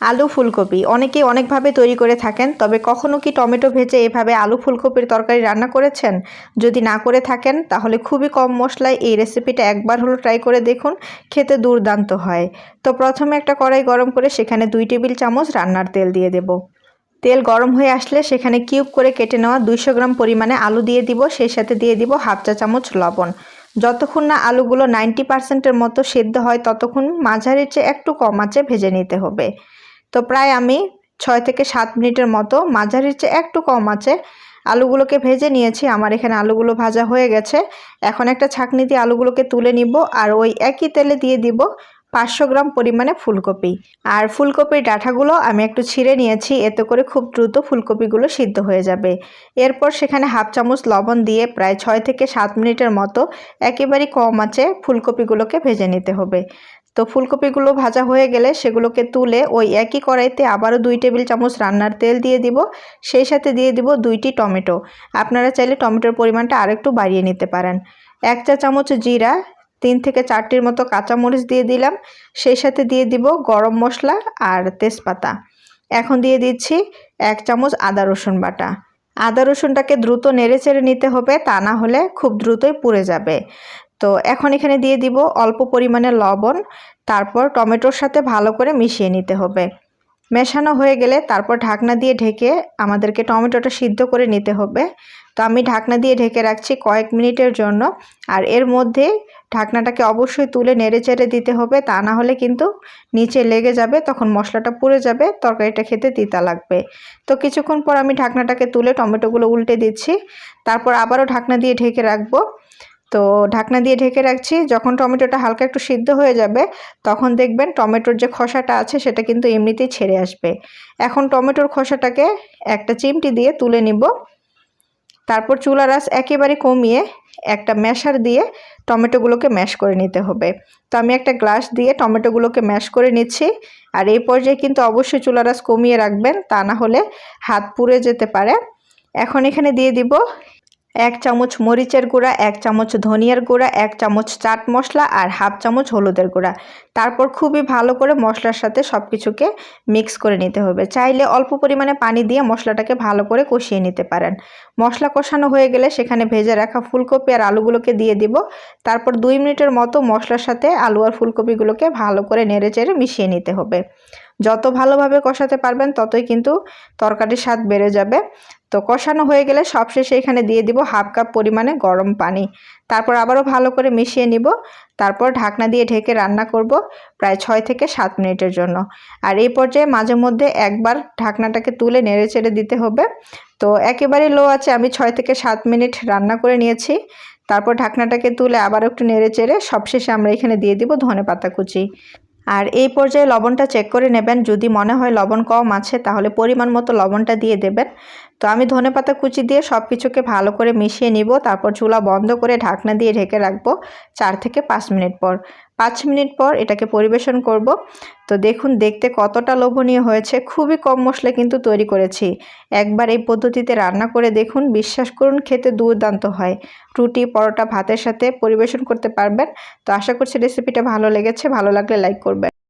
আলু ফুলকপি। অনেকেই অনেকভাবে তৈরি করে থাকেন, তবে কখনো কি টমেটো ভেজে এভাবে আলু ফুলকপির তরকারি রান্না করেছেন? যদি না করে থাকেন, তাহলে খুবই কম মশলায় এই রেসিপিটা একবার হলো ট্রাই করে দেখুন, খেতে দুর্দান্ত হয়। তো প্রথমে একটা কড়াই গরম করে সেখানে দুই টেবিল চামচ রান্নার তেল দিয়ে দেব। তেল গরম হয়ে আসলে সেখানে কিউব করে কেটে নেওয়া দুইশো গ্রাম পরিমাণে আলু দিয়ে দিব, সেই সাথে দিয়ে দিব হাফ চা চামচ লবণ। যতক্ষণ না আলুগুলো নাইনটি পার্সেন্টের মতো সেদ্ধ হয়, ততক্ষণ মাঝারির চেয়ে একটু কম আঁচে ভেজে নিতে হবে। তো প্রায় আমি ছয় থেকে সাত মিনিটের মতো মাঝারির চেয়ে একটু কম আছে, আলুগুলোকে ভেজে নিয়েছি। আমার এখানে আলুগুলো ভাজা হয়ে গেছে। এখন একটা ছাঁকনি দিয়ে আলুগুলোকে তুলে নিব আর ওই একই তেলে দিয়ে দিব পাঁচশো গ্রাম পরিমাণে ফুলকপি। আর ফুলকপির ডাঁটাগুলো আমি একটু ছিঁড়ে নিয়েছি, এতে করে খুব দ্রুত ফুলকপিগুলো সিদ্ধ হয়ে যাবে। এরপর সেখানে হাফ চামচ লবণ দিয়ে প্রায় ছয় থেকে সাত মিনিটের মতো একেবারেই কম আছে ফুলকপিগুলোকে ভেজে নিতে হবে। তো ফুলকপিগুলো ভাজা হয়ে গেলে সেগুলোকে তুলে ওই একই কড়াইতে আবারও দুই টেবিল চামচ রান্নার তেল দিয়ে দিব। সেই সাথে দিয়ে দিব দুইটি টমেটো। আপনারা চাইলে টমেটোর পরিমাণটা আরেকটু বাড়িয়ে নিতে পারেন। এক চা চামচ জিরা, তিন থেকে চারটির মতো কাঁচামরিচ দিয়ে দিলাম। সেই সাথে দিয়ে দিব গরম মশলা আর তেজপাতা। এখন দিয়ে দিচ্ছি এক চামচ আদা রসুন বাটা। আদা রসুনটাকে দ্রুত নেড়ে চেড়ে নিতে হবে, তা না হলে খুব দ্রুতই পুড়ে যাবে। তো এখন এখানে দিয়ে দিব অল্প পরিমাণে লবণ, তারপর টমেটোর সাথে ভালো করে মিশিয়ে নিতে হবে। মেশানো হয়ে গেলে তারপর ঢাকনা দিয়ে ঢেকে আমাদেরকে টমেটোটা সিদ্ধ করে নিতে হবে। তো আমি ঢাকনা দিয়ে ঢেকে রাখছি কয়েক মিনিটের জন্য আর এর মধ্যে ঢাকনাটাকে অবশ্যই তুলে নেড়ে চেড়ে দিতে হবে, তা না হলে কিন্তু নিচে লেগে যাবে, তখন মশলাটা পুড়ে যাবে, তরকারিটা খেতে তিতা লাগবে। তো কিছুক্ষণ পর আমি ঢাকনাটাকে তুলে টমেটোগুলো উল্টে দিচ্ছি। তারপর আবারও ঢাকনা দিয়ে ঢেকে রাখব। তো ঢাকনা দিয়ে ঢেকে রাখছি। যখন টমেটোটা হালকা একটু সিদ্ধ হয়ে যাবে, তখন দেখবেন টমেটোর যে খোসাটা আছে, সেটা কিন্তু এমনিতেই ছেড়ে আসবে। এখন টমেটোর খোসাটাকে একটা চিমটি দিয়ে তুলে নিব। তারপর চুলা রাস একেবারে কমিয়ে একটা ম্যাশার দিয়ে টমেটোগুলোকে ম্যাশ করে নিতে হবে। তো আমি একটা গ্লাস দিয়ে টমেটোগুলোকে ম্যাশ করে নিচ্ছি। আর এই পর্যায়ে কিন্তু অবশ্যই চুলা রাস কমিয়ে রাখবেন, তা না হলে হাত পুড়ে যেতে পারে। এখন এখানে দিয়ে দিব এক চামচ মরিচের গুঁড়া, এক চামচ ধনিয়ার গুঁড়া, এক চামচ চাট মশলা আর হাফ চামচ হলুদের গুঁড়া। তারপর খুবই ভালো করে মশলার সাথে সব কিছুকে মিক্স করে নিতে হবে। চাইলে অল্প পরিমাণে পানি দিয়ে মশলাটাকে ভালো করে কষিয়ে নিতে পারেন। মশলা কষানো হয়ে গেলে সেখানে ভেজে রাখা ফুলকপি আর আলুগুলোকে দিয়ে দিব। তারপর দুই মিনিটের মতো মশলার সাথে আলু আর ফুলকপিগুলোকে ভালো করে নেড়ে চেড়ে মিশিয়ে নিতে হবে। যত ভালোভাবে কষাতে পারবেন ততই কিন্তু তরকারির স্বাদ বেড়ে যাবে। তো কষানো হয়ে গেলে সবশেষে এখানে দিয়ে দিব হাফ কাপ পরিমাণে গরম পানি। তারপর আবারও ভালো করে মিশিয়ে নিব। তারপর ঢাকনা দিয়ে ঢেকে রান্না করব প্রায় ছয় থেকে সাত মিনিটের জন্য। আর এই পর্যায়ে মাঝে মধ্যে একবার ঢাকনাটাকে তুলে নেড়ে চেড়ে দিতে হবে। তো একেবারে লো আছে, আমি ছয় থেকে সাত মিনিট রান্না করে নিয়েছি। তারপর ঢাকনাটাকে তুলে আবার একটু নেড়ে চেড়ে সবশেষে আমরা এখানে দিয়ে দিব ধনে পাতা কুচি। আর এই পর্যায়ে লবণটা চেক করে নেবেন। যদি মনে হয় লবণ কম আছে, তাহলে পরিমাণ মতো লবণটা দিয়ে দেবেন। তো আমি ধনে পাতা কুচি দিয়ে সব কিছুকে ভালো করে মিশিয়ে নিব, তারপর চুলা বন্ধ করে ঢাকনা দিয়ে ঢেকে রাখব চার থেকে পাঁচ মিনিট পর। পাঁচ মিনিট পর এটাকে পরিবেশন করব। তো দেখুন, দেখতে কতটা লোভনীয় হয়েছে, খুবই কম মশলা কিন্তু তৈরি করেছি। একবার এই পদ্ধতিতে রান্না করে দেখুন, বিশ্বাস করুন, খেতে দুর্দান্ত হয়। রুটি, পরোটা, ভাতের সাথে পরিবেশন করতে পারবেন। তো আশা করছি রেসিপিটা ভালো লেগেছে, ভালো লাগলে লাইক করবেন।